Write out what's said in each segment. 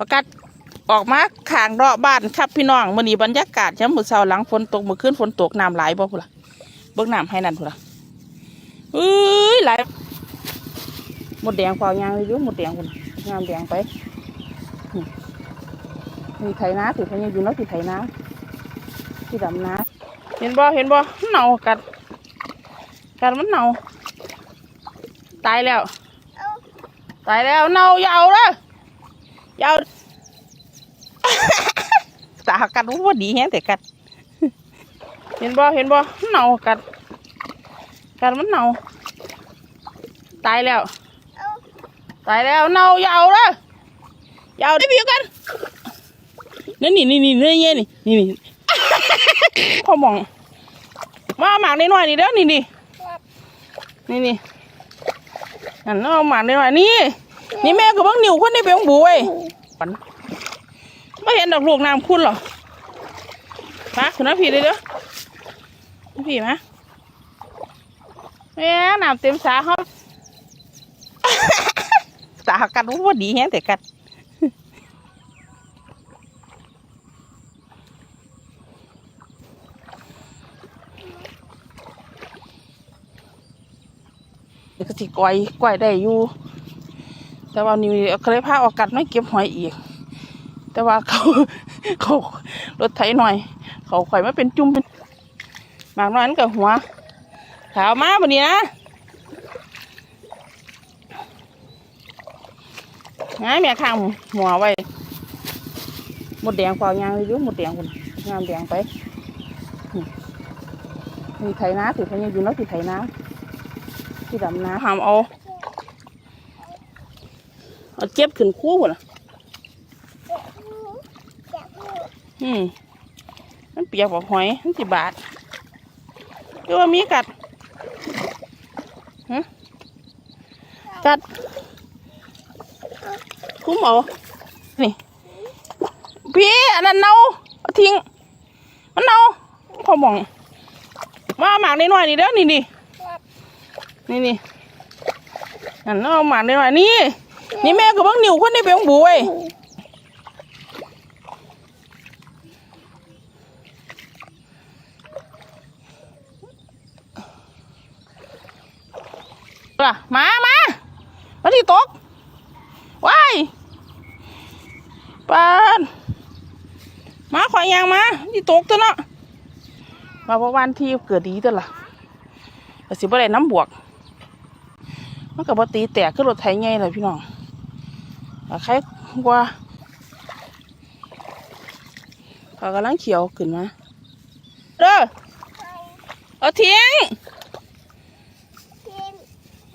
อากาศออกมาขางรอบบ้านครับพี่น้องมื้อนี้บรรยากาศยามมือเช้าหลังฝนตกเมื่อคืนฝนตกน้ำไหลบ่พุ่นละเบิ่งน้ำให้นั่นพุ่นละเอ้ยไหลหมดแดงเปล่ายางอยู่หมดแดงพุ่นงามแดงไปนี่นี่ไถนาถือพยังอยู่เนาะที่ไถนาที่ดำนาเห็นบ่เห็นบ่เน่ากัดกัดมันเน่าตายแล้ว ตายแล้วเน่าอยาวเลย ยาวตากัดว่าดีแฮงแต่กัด เห็นบ่เห็นบ่มัเน่ากัด กัดมันเน่าตายแล้ว ตายแล้วเน่ายาวเลยยาวได้พี่กันนี่นี่นี่นี่เรื่ยนี่นี่นี่พ่อมองมาหมากนิดหน่อยนี่เด้อนี่นี่นี่นี่นั่นเอาหมากนิดหน่อยนี่ นี่แม่ก็เบังนิ้วคนนี้เป็นบุ้ยปันไม่เห็นดอกลูกน้ำคุณหรอมาคุณน้าพี่เลยเด้อพี่มาแม่น้ำเต็มสาเขาตากัดว่าดีแฮงแต่กัดเดี๋ยวก็สิก้อยก้อยได้อยู่ แต่ว่านี่เคยพาออกกัดไม่เก็บหอยอีก แต่ว่าเขาเขารถไถหน่อย เขาข่อยมาเป็นจุ่มเป็นหมากน้อยนั่นกับหัว ขาวมาบันนี้นะง่ายแม่ข้างหัวไว้หมดแดงเปล่ายางอยู่หมดแดงคุณงามแดงไปนี่นี่ไถนาถือพยังอยู่เนาะที่ไถนาที่ดำนาหามเอา เอาเจ็บขึ้นคู่หมดละอืมมันเปียกกว่าหอยมันสิบาทหรือว่ามีกัดฮะกัด คุ้มเอานี่ พี่อันนั้นเน่าเอาทิ้ง มันเน่าพอมองมาหมากนิดหน่อยนี่เด้อนี่นี่นี่นี่อันนั้นเอาหมากนิดหน่อยนี่ นี่แม่ก็บังนิวคนนี้เป็นบุ้ยล่ะมามามาที่ตกว้ายปานมาขอยยางมาที่ตกตัวเนาะมาเพราะวันที่เกิดดีตัวล่ะแต่สิบ่ได้น้ำบวก มันกับปตีแตกขึ้นรถไถไงเลยพี่น้อง แต่ใครกว่าเขากำลังเขียวขึ้นมาเด้อเอาทิ้ง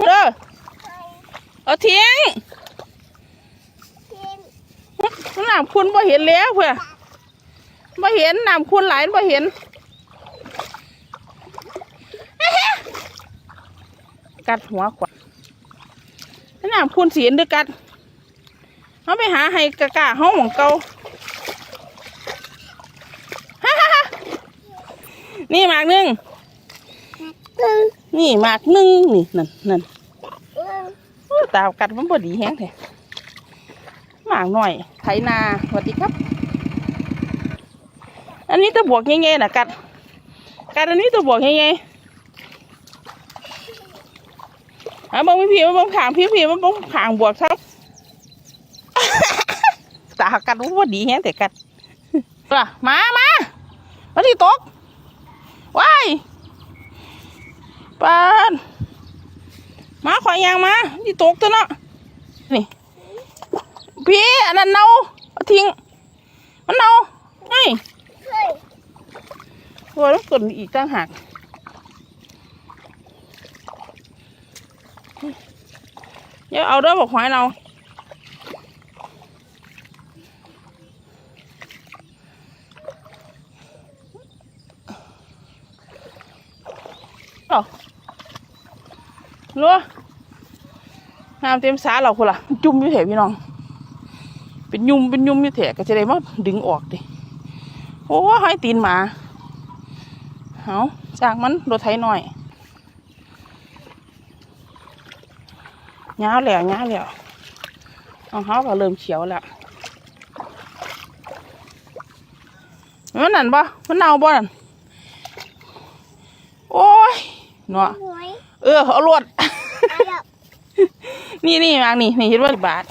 เด้อเอาทิ้งน้ำคุณบ่เห็นแล้วเพื่อบ่เห็นน้ำคุณไหลบ่เห็นกัดหัวกว่าน้ำคุณเสียนด้วยกัน เขาไปหาให้กะกะห้องของเก่าฮ่าฮ่าฮ่านี่หมากหนึ่งนี่หมากหนึ่งนี่นั่นนั่นโอ้ตากัดมันพอดีแห้งแท้หมากหน่อยไถนาสวัสดีครับ อันนี้ตัวบวกง่ายๆนะกัด กัดอันนี้ตัวบวกง่ายๆอะบังพี่พี่บังขางพี่พี่บังขางบวกครั บตากัดว่าดีแฮงแต่กัดล่ะมามามาที่ตกว้ายปานมาขอยยางมาที่ตกตัวเนาะนี่พี่อันนั้นเน่าเอาทิ้งมันเน่าไงตัวแล้วกดอีกตั้งหากเดี๋ยวเอาเด้อบอกหอยเรา เล่านาะน้ำเต็มสาเราคนละจุ่มอยู่แถพี่น้อง เป็นยุ่มเป็นยุ่มอยู่แถก็จะได้มาดึงออกดิโอ้หอยตีนหมาเอาจากมันรถไถหน่อยง้าแล้วง้าแล้วรองเขาก็เริ่มเขียวแล้วมันนั่นปะมันเน่าบ่ล เนาะหวยเออเอารวดเอาดอกนี่นี่มางนี่นี่เห็นว่าบาท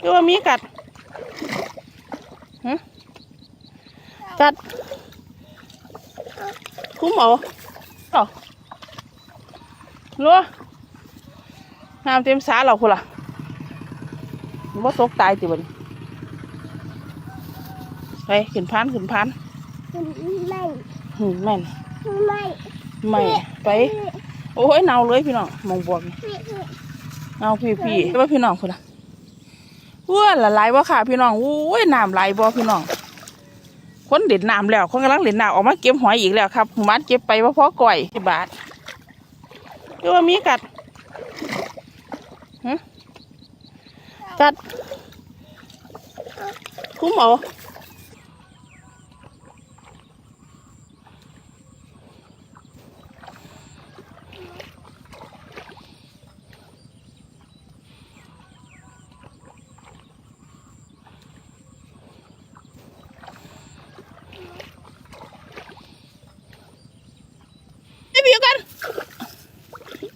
คือว่ามีกัดฮะกัด คุ้มเอาเอาลัวน้ำเต็มสาเราคุณล่ะว่าตกตายติบัดนไปขึ้นพานขึ้นพานไม่หืมแม่นไม่ ไม่ไป โอ้ยเนาเลยพี่น้องมองบวกนี่เอาพี่พี่ว่าพี่น้องคนละว้าละลายว่าค่ะ พี่น้องโอ้ยน้ำไหลบ่พี่น้องคนเด็ดน้ำแล้วคนกำลังเด็ดน้ำออกมาเก็บหอยอีกแล้วครับหมู่บ้านเก็บไปว่าพอก่อยที่บาทคือว่ามีกัดฮะกัดคุ้มเอา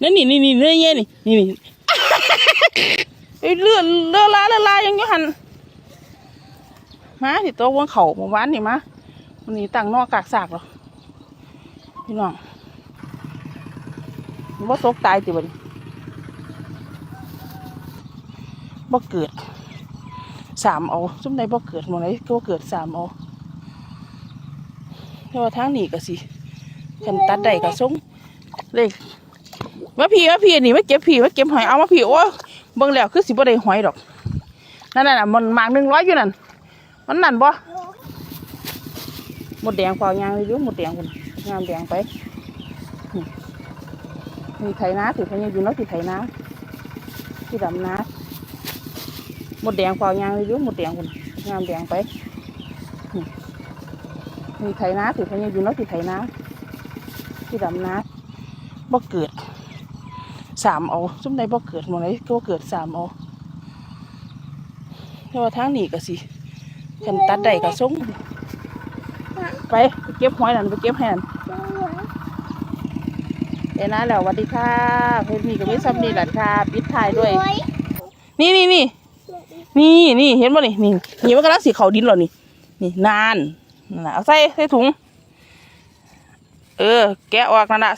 นั่นนี่นี่นี่เนื้อเย็นนี่นี่นี่เลือดเลือดลาเลือดลายังอยู่หันมาที่ตัววงเขาเมื่อวานนี่มาวันนี้ตั้งนอกกากสากหรอพี่น้องว่าตกตายติบันบ่เกิดสามเอาซุ่มใดบ่เกิดหมองไหนก็เกิดสามเอาแต่ว่าทางนี้ก็สิคันตัดได้ก็ส่งเลย มาพี่มาพี่นี่มาเก็บพี่มาเก็บหอยเอามาพี่โอ้เบิ่งแล้วคือสิบ่ได้หอยดอกนั่นน่ะมันหมากหนึ่งร้อยอยู่นั่นมันนั่นบ่หมดแดงเปล่ายางเลยดูหมดแดงคนงามแดงไปนี่มีไถนาถือพญาอยู่เนาะถือไถนาที่ดำนาหมดแดงเปล่ายางเลยดูหมดแดงคนงามแดงไปนี่มีไถนาถือพญาอยู่เนาะถือไถนาที่ดำนาบ่เกิด สามเอาซุ่มใดบ่เกิดหมองไหนก็เกิดสามเอาแต่ว่าทางนี้ก็สิคันตัดได้ก็ส่งไปเก็บหอยนั่นไปเก็บให้นั่นเอ้นะแล้วสวัสดีค่ะเพื่อนมีกับมิซัมนี่แหละค่ะปิดท้ายด้วย นี่นี่นี่นี่นี่เห็นบ่นี่นี่นี่มันกำลังสีเขาดินเหรอนี่นี่นานนั่นน่ะเอาใส่ใส่ถุง เออ แกะออกนั่นน่ะ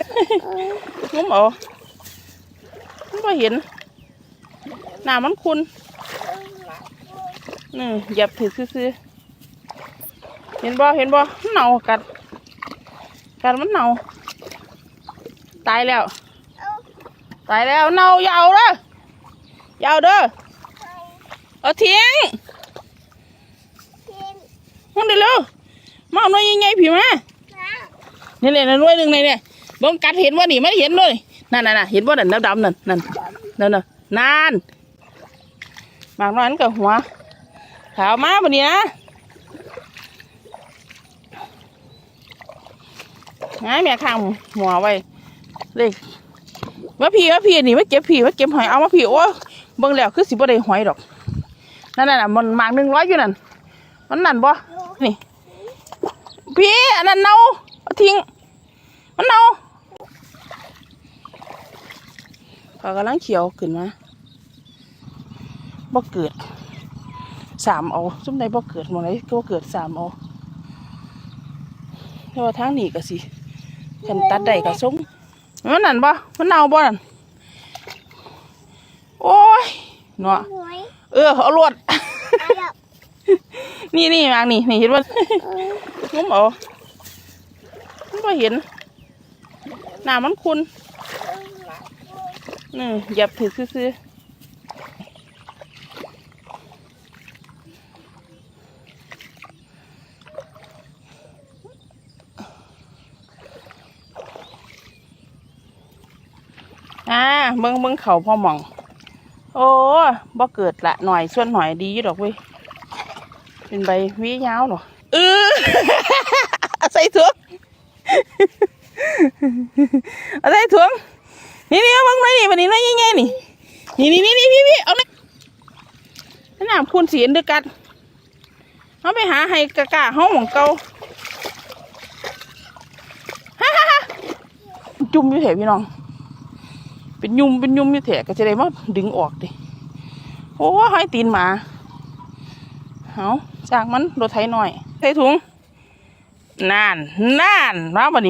งุ้มเอา มันบ่เห็นหน้ามันคุณนี่เหยับถือซื้อๆเห็นบ่เห็นบ่มันเน่ากัด กัดมันเน่าตายแล้ว ตายแล้วเน่าอย่าเอาเด้ออย่าเอาเด้อเอาทิ้งกินมันเดี๋ยวเร็วมาเอาหน่อยใหญ่ๆผีมาน้นี่เลยนะหน่วยหนึ่งในเนี่ยเบิ่งกัดเห็นว่านี่ไม่เห็นเลย นั่นน่ะเห็นว่านั่นดำๆนั่นนั่นนั่นนั่นหมากน้อยนั่นกับหัวขาวมาปะเนี่ยนะง่ายแม่ข้างหัวไว้เลยมาพี่มาพี่นี่มาเก็บพี่มาเก็บหอยเอามาพี่โอ้เบิ่งแล้วคือสิบ่ได้หอยดอกนั่นน่ะมันมากหนึ่งร้อยอยู่นั่นมันนั่นบ่นี่พี่อันนั้นเน่าเอาทิ้งมันเน่า เขากำลังเขียวขึ้นมาบ่เกิดสามเอาซุ่มใดบ่เกิดหมองไหนก็บ่เกิดสามเอาแต่ว่าทางนี้ก็สิคันตัดได้ก็ส่งมันนั่นบ่มันเน่าบ่นั่นโอ้ยเนาะำหวยเออเอารวดเอาดอกนี่นี่มางนี่นี่เห็นว่างุ้มเอามันบ่เห็นหน้ามันคุณ นี่เหยับถือซื้อๆอ่าเบิ่งเบิ่งเขาพ่อมอง โอ้บ่เกิดละหน่อยส่วนหน่อยดีดอกเว้ยเป็นใบหวียาวหรอเออใส่ถุงเอาใส่ถุง นี่นี่เอาบังหน่อยนี่วันนี้น้อยยังไงนี่นี่นี่นี่นี่พี่พี่เอาหน่อยน้ำพูนสีอันดือกัดเอาไปหาให้กะกะห้องของเกาฮ่าฮ่าฮ่าจุ่มอยู่แถวพี่น้อง เป็นยุ่มเป็นยุ่มอยู่แถวก็จะได้มาดึงออกดิโอ้ห้อยตีนหมาเอาจากมันรถไถหน่อยใส่ถุงนานนานมาบัดนี้